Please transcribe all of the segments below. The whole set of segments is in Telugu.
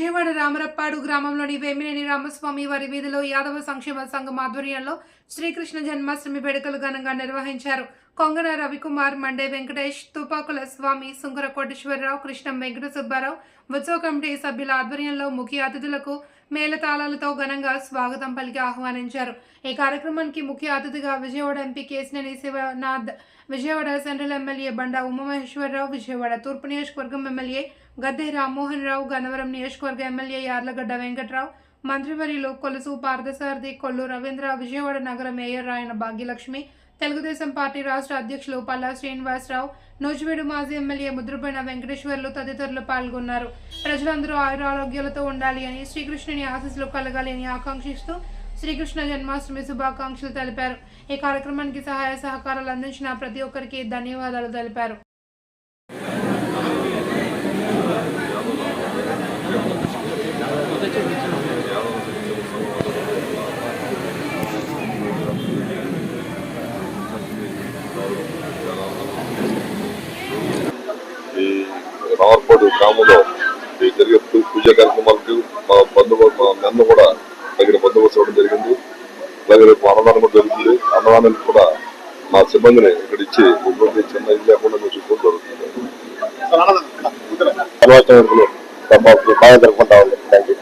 విజయవాడ రామరప్పాడు గ్రామంలోని వేమినేని రామస్వామి వారి వీధిలో యాదవ సంక్షేమ సంఘం ఆధ్వర్యంలో శ్రీకృష్ణ జన్మాష్టమి వేడుకలు ఘనంగా నిర్వహించారు. కొంగన రవికుమార్ మండే వెంకటేష్ తుపాకుల స్వామి సుంకర కోటేశ్వరరావు కృష్ణం వెంకట సుబ్బారావు ఉత్సవ కమిటీ సభ్యుల ఆధ్వర్యంలో ముఖ్య అతిథులకు మేళతాళాలతో ఘనంగా స్వాగతం పలికి ఆహ్వానించారు. ఈ కార్యక్రమానికి ముఖ్య అతిథిగా Vijayawada MP Kesineni Sivanath Vijayawada central MLA Bonda Umamaheswara Rao Vijayawada తూర్పు నియోజకవర్గం ఎమ్మెల్యే గద్దె రామ్మోహన్ రావు గన్నవరం నియోజకవర్గ ఎమ్మెల్యే యార్లగడ్డ వెంకట్రావు మంత్రివర్యులు కొలుసు పార్థసారథి కొల్లు రవీంద్ర విజయవాడ నగర మేయర్ రాయన భాగ్యలక్ష్మి తెలుగుదేశం పార్టీ రాష్ట్ర అధ్యక్షులు పల్లా శ్రీనివాసరావు నూజివీడు మాజీ ఎమ్మెల్యే ముద్రపైన వెంకటేశ్వర్లు తదితరులు పాల్గొన్నారు. ప్రజలందరూ ఆయురారోగ్యాలతో ఉండాలి అని శ్రీకృష్ణుని ఆశీస్సులు కలగాలి అని ఆకాంక్షిస్తూ శ్రీకృష్ణ జన్మాష్టమి శుభాకాంక్షలు తెలిపారు. ఈ కార్యక్రమానికి సహాయ సహకారాలు అందించిన ప్రతి ఒక్కరికి ధన్యవాదాలు తెలిపారు. రావర్పాడు గ్రామంలో జరిగే పూజా కార్యక్రమాలకు మా బంధువులు మా నన్ను కూడా దగ్గర బందోబస్తు ఇవ్వడం జరిగింది. అలాగే రేపు అన్నదానం కూడా జరుగుతుంది. అన్నదానానికి కూడా మా సిబ్బందిని ఇక్కడ ఇచ్చి ఎటువంటి చిన్న ఇది లేకుండా మేము చూసుకోవడం జరుగుతుంది. బాగా జరుపుకుంటా ఉంది. థ్యాంక్ యూ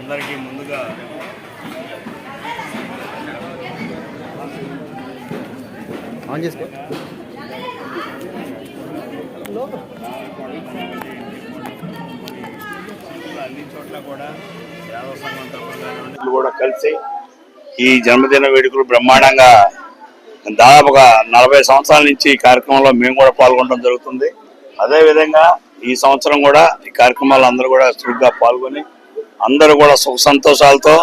అందరికీ ముందుగా ఆన్ చేసుకో. అన్ని చోట్ల కూడా యాదవ సంఘం తరఫున కూడా కలిసి ఈ జన్మదిన వేడుకలు బ్రహ్మాండంగా దాదాపుగా నలభై సంవత్సరాల నుంచి ఈ కార్యక్రమంలో మేము కూడా పాల్గొనడం జరుగుతుంది. అదేవిధంగా ఈ సంవత్సరం కూడా ఈ కార్యక్రమాలు అందరూ కూడా చురుగ్గా పాల్గొని అందరూ కూడా సుఖ సంతోషాలతో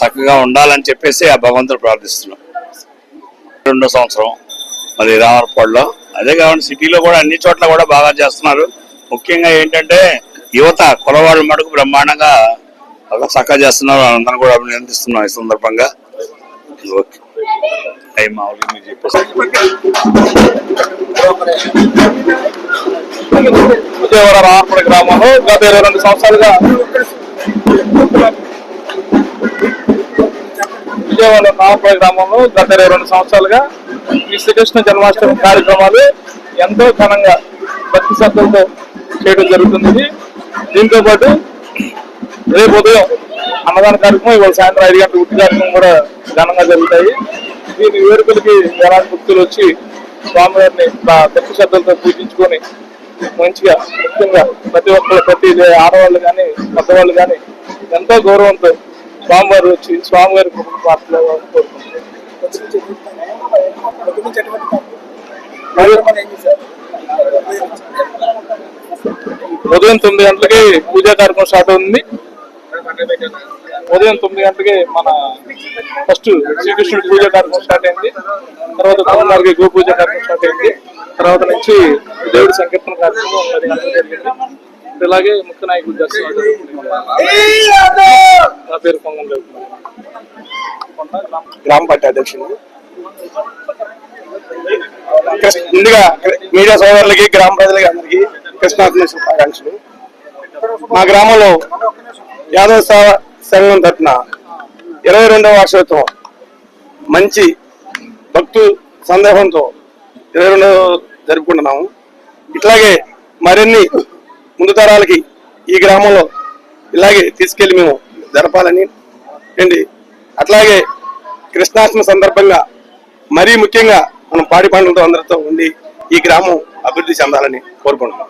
చక్కగా ఉండాలని చెప్పేసి ఆ భగవంతుడు ప్రార్థిస్తున్నాం. రెండో సంవత్సరం మరి రామరపాడులో అదే కాకుండా సిటీలో కూడా అన్ని చోట్ల కూడా బాగా చేస్తున్నారు. ముఖ్యంగా ఏంటంటే యువత కులవాళ్ళ మటుకు బ్రహ్మాండంగా బాగా చక్కగా చేస్తున్నారు. అందరం కూడా అభినందిస్తున్నాం ఈ సందర్భంగా. ఓకే. విజయవాడ రామపుర గ్రామంలో గత ఇరవై రెండు సంవత్సరాలుగా విజయవాడ రామపుర గ్రామంలో గత ఇరవై రెండు సంవత్సరాలుగా ఈ శ్రీకృష్ణ జన్మాష్టమి కార్యక్రమాలు ఎంతో ఘనంగా భక్తి శ్రద్ధలతో చేయడం జరుగుతుంది. దీంతో పాటు రేపు ఉదయం అన్నదాన కార్యక్రమం ఇవాళ సాయంత్రం ఐదు గంటల ఉట్టి కార్యక్రమం కూడా ఘనంగా జరుగుతాయి. దీని వేడుకలకి వేలాది భక్తులు వచ్చి స్వామివారిని భక్తి శ్రద్ధలతో పూజించుకొని మంచిగా ముఖ్యంగా ప్రతి ఒక్కరు ప్రతి ఆడవాళ్ళు కానీ పెద్దవాళ్ళు కానీ ఎంతో గౌరవంతో స్వామివారు వచ్చి స్వామివారి కోరుకుంటున్నారు ఉదయం తొమ్మిది గంటలకి పూజా కార్యక్రమం స్టార్ట్ అవుతుంది. ఉదయం తొమ్మిది గంటలకి మన ఫస్ట్ శ్రీకృష్ణుడి పూజ కార్యక్రమం స్టార్ట్ అయింది. తర్వాత తొమ్మిదిన్నరకి గో పూజ కార్యక్రమం స్టార్ట్ అయింది. తర్వాత నుంచి దేవుడి సంకీర్తన కార్యక్రమం పది గంటలకు జరిగింది. ఇలాగే ముఖ్య నాయకులు చేస్తున్నారు. నా పేరు పొంగం గ్రామ పార్టీ అధ్యక్షుడు. ముందుగా మీడియా సోదరులకి గ్రామ ప్రజలకి అందరికీ కృష్ణాష్టమి శుభాకాంక్షలు మా గ్రామంలో యాదవ సంఘం తరఫున ఇరవై రెండవ వార్షోత్సవం మంచి భక్తు సందర్భంతో ఇరవై రెండవ జరుపుకుంటున్నాము. ఇట్లాగే మరిన్ని ముందు తరాలకి ఈ గ్రామంలో ఇలాగే తీసుకెళ్ళి మేము జరపాలని ఏంటి అట్లాగే కృష్ణాష్టమి సందర్భంగా మరీ ముఖ్యంగా మనం పాడి పంటలతో అందరితో ఉండి ఈ గ్రామం అభివృద్ధి చెందాలని కోరుకుంటున్నాం.